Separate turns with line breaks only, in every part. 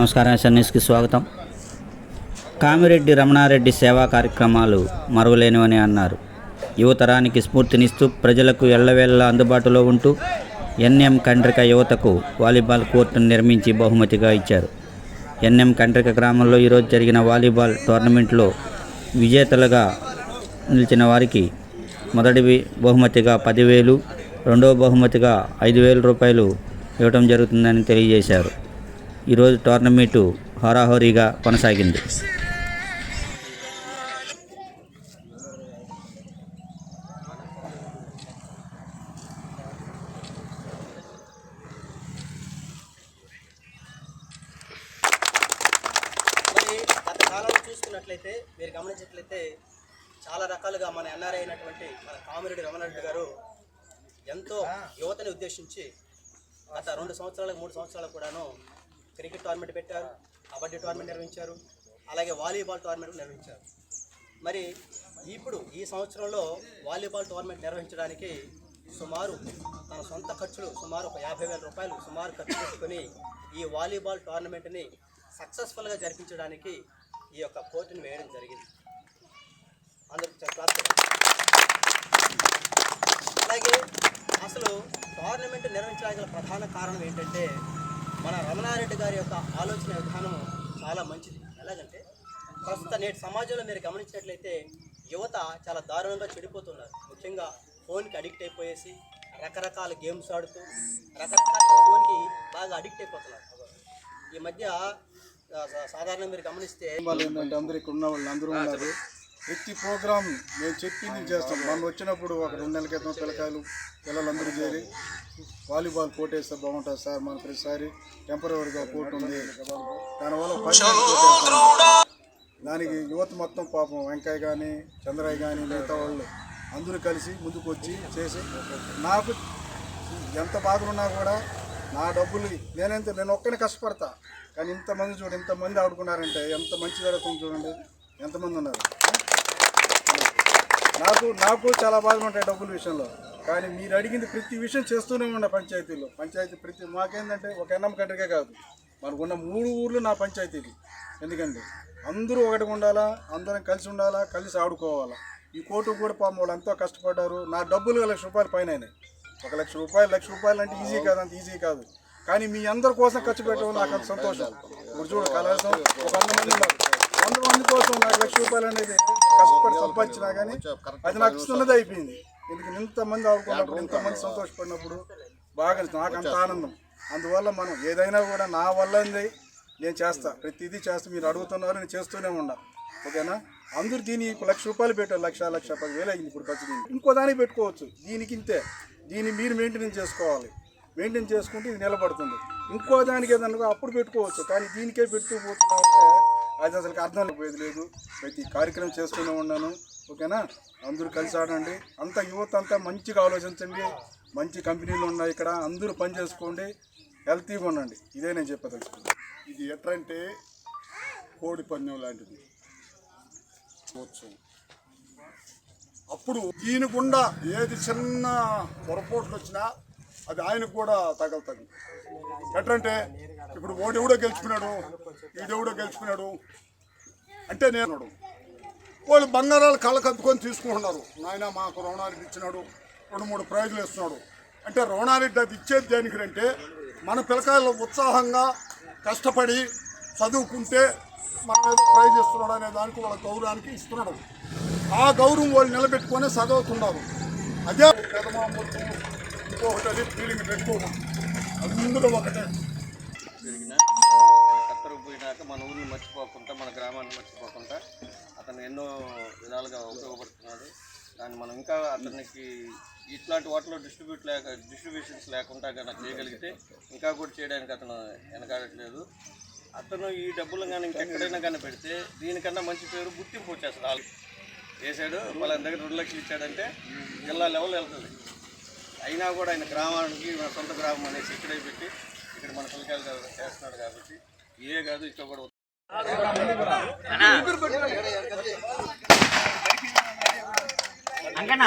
నమస్కారం ఎస్ఎన్ఎస్కి స్వాగతం. కామిరెడ్డి రమణారెడ్డి సేవా కార్యక్రమాలు మరువలేనివని అన్నారు. యువతరానికి స్ఫూర్తినిస్తూ ప్రజలకు ఎల్లవేళలా అందుబాటులో ఉంటూ ఎన్ఎం కండ్రిక యువతకు వాలీబాల్ కోర్టును నిర్మించి బహుమతిగా ఇచ్చారు. ఎన్ఎం కండ్రిక గ్రామంలో ఈరోజు జరిగిన వాలీబాల్ టోర్నమెంట్లో విజేతలుగా నిలిచిన వారికి మొదటి బహుమతిగా పదివేలు రెండవ బహుమతిగా ఐదు వేల రూపాయలు ఇవ్వటం జరుగుతుందని తెలియజేశారు. ఈరోజు టోర్నమెంటు హోరాహోరీగా కొనసాగింది.
చూసుకున్నట్లయితే మీరు గమనించినట్లయితే చాలా రకాలుగా మన ఎన్ఆర్ఐ అయినటువంటి మన కామిరెడ్డి రమణారెడ్డి గారు ఎంతో యువతని ఉద్దేశించి గత రెండు సంవత్సరాలకు మూడు సంవత్సరాలకు కూడాను క్రికెట్ టోర్నమెంట్ పెట్టారు కబడ్డీ టోర్నమెంట్ నిర్వహించారు అలాగే వాలీబాల్ టోర్నమెంట్ నిర్వహించారు. మరి ఇప్పుడు ఈ సంవత్సరంలో వాలీబాల్ టోర్నమెంట్ నిర్వహించడానికి సుమారు తన సొంత ఖర్చులు సుమారు ఒక యాభై వేల రూపాయలు సుమారు ఖర్చు పెట్టుకొని ఈ వాలీబాల్ టోర్నమెంట్ని సక్సెస్ఫుల్గా జరిపించడానికి ఈ యొక్క పోటీని వేయడం జరిగింది. అందరికి అలాగే అసలు టోర్నమెంట్ నిర్వహించడానికి ప్రధాన కారణం ఏంటంటే మన రమణారెడ్డి గారి యొక్క ఆలోచన విధానం చాలా మంచిది. ఎలాగంటే ప్రస్తుత నేటి సమాజంలో మీరు గమనించినట్లయితే యువత చాలా దారుణంగా చెడిపోతున్నారు. ముఖ్యంగా ఫోన్కి అడిక్ట్ అయిపోయేసి రకరకాల గేమ్స్ ఆడుతూ రకరకాల ఫోన్కి బాగా అడిక్ట్ అయిపోతున్నారు. ఈ మధ్య సాధారణంగా మీరు గమనిస్తే
వాళ్ళు ఏంటంటే అందరూ ఇక్కడ ఉన్న వాళ్ళు అందరూ ఉన్నారు. ప్రతి ప్రోగ్రామ్ మేము చెప్పింది చేస్తాం. మనం వచ్చినప్పుడు ఒక రెండు నెలల క్రితం పిల్లకాయలు పిల్లలందరూ చేరి వాలీబాల్ కోర్ట్ వేస్తే బాగుంటుంది సార్ మన ప్రతిసారి టెంపరీగా కోర్టు ఉంది. దానివల్ల కోర్టు దానికి యువత మొత్తం పాపం వెంకయ్య కానీ చంద్రయ్య కానీ మిగతా వాళ్ళు అందరూ కలిసి ముందుకు వచ్చి చేసి నాకు ఎంత బాధలున్నా కూడా నా డబ్బులు నేనెంత నేను ఒక్కనే కష్టపడతా. కానీ ఇంతమంది చూడండి ఇంతమంది ఆడుకున్నారంటే ఎంత మంచి జరుగుతుంది చూడండి. ఎంతమంది ఉన్నారు? నాకు నాకు చాలా బాధలు ఉంటాయి డబ్బుల విషయంలో. కానీ మీరు అడిగింది ప్రతి విషయం చేస్తూనే ఉండే పంచాయతీలో. పంచాయతీ ప్రతి మాకేందంటే ఒక ఎన్నం కంట్రీకే కాదు. మనకున్న మూడు ఊర్లు నా పంచాయతీలు ఎందుకంటే అందరూ ఒకటిగా ఉండాలా అందరం కలిసి ఉండాలా కలిసి ఆడుకోవాలా. ఈ కోటు కూడా పాపం వాళ్ళు ఎంతో కష్టపడ్డారు. నా డబ్బులు లక్ష రూపాయలు పైన ఒక లక్ష రూపాయలు లక్ష రూపాయలు అంటే ఈజీ కాదు అంత ఈజీ కాదు. కానీ మీ అందరి కోసం ఖర్చు పెట్టడం నాకు అంత సంతోషం. ఇప్పుడు చూడు ఒక వంద మంది ఉన్నారు. వంద మంది కోసం నాకు లక్ష రూపాయలు అనేది కష్టపడి సంపాదించినా కానీ అది నాకు చిన్నది అయిపోయింది. ఎందుకు ఇంతమంది ఆడుకున్నప్పుడు ఇంతమంది సంతోషపడినప్పుడు బాగా నాకు అంత ఆనందం. అందువల్ల మనం ఏదైనా కూడా నా వల్ల నేను చేస్తా. ప్రతిదీ చేస్తా. మీరు అడుగుతున్నారు నేను చేస్తూనే ఉన్నా. ఓకేనా? అందరూ దీని లక్ష రూపాయలు పెట్టారు. లక్ష లక్ష పదివేలు అయింది ఇప్పుడు ఖర్చు దీనికి. ఇంకో దానికి పెట్టుకోవచ్చు. దీనికి ఇంతే. దీన్ని మీరు మెయింటెనెన్స్ చేసుకోవాలి. మెయింటైన్ చేసుకుంటే ఇది నిలబడుతుంది. ఇంకో దానికి ఏదన్నా అప్పుడు పెట్టుకోవచ్చు. కానీ దీనికే పెడుతూ పోతున్నామంటే అది అసలు అర్థం లేకపోయేది లేదు. ప్రతి కార్యక్రమం చేస్తూనే ఉన్నాను. ఓకేనా? అందరూ కలిసి ఆడండి. అంత యువత అంతా మంచిగా ఆలోచించండి. మంచి కంపెనీలు ఉన్నాయి ఇక్కడ. అందరూ పని చేసుకోండి. హెల్తీగా ఉండండి. ఇదే నేను చెప్పదలుచుకున్నాను
ఇది ఎట్లంటే కోడి పందెం లాంటిది. ఉత్సవం అప్పుడు దీని గుండా ఏది చిన్న పొరపాట్లు వచ్చినా అది ఆయనకు కూడా తగలుతుంది. ఎట్లంటే ఇప్పుడు ఓడెవడో గెలుచుకున్నాడు ఈడెవడో గెలుచుకున్నాడు. అంటే నేను వాళ్ళు బంగారాలు కళ్ళ కత్తుకొని తీసుకుంటున్నారు. నాయన మాకు రుణారెడ్డి ఇచ్చినాడు రెండు మూడు ప్రైజులు ఇస్తున్నాడు. అంటే రుణారెడ్డి అది ఇచ్చేది దేనికి అంటే మన పిల్లకాయలు ఉత్సాహంగా కష్టపడి చదువుకుంటే మనం ఏదో ప్రైజ్ ఇస్తున్నాడు అనే దానికి వాళ్ళ గౌరవానికి ఇస్తున్నాడు. ఆ గౌరవం వాళ్ళు నిలబెట్టుకొని చదువుతున్నారు. అదే పెదమామూర్తి ఇంకొకటి అది ఫీలింగ్ పెట్టుకోము ముందులో ఒకటే.
కనుక మన ఊరిని మర్చిపోకుండా మన గ్రామాన్ని మర్చిపోకుండా అతను ఎన్నో విధాలుగా ఉపయోగపడుతున్నాడు. దాన్ని మనం ఇంకా అతనికి ఇట్లాంటి వాటిలో డిస్ట్రిబ్యూట్ లేక డిస్ట్రిబ్యూషన్స్ లేకుండా కనుక చేయగలిగితే ఇంకా కూడా చేయడానికి అతను వెనకాడట్లేదు. అతను ఈ డబ్బులు కానీ ఇంకెక్కడైనా కానీ పెడితే దీనికన్నా మంచి పేరు గుర్తింపు వచ్చేస్తుంది. వాళ్ళు వేసాడు వాళ్ళ దగ్గర రెండు లక్షలు ఇచ్చాడంటే జిల్లా లెవెల్ వెళ్తుంది. అయినా కూడా ఆయన గ్రామానికి మన సొంత గ్రామం అనేసి ఇక్కడే పెట్టి ఇక్కడ మన పిల్లకాయలు చేస్తున్నాడు కాబట్టి ఏ కాదు ఇక్కడ కూడా
అంకనా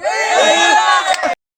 Eita!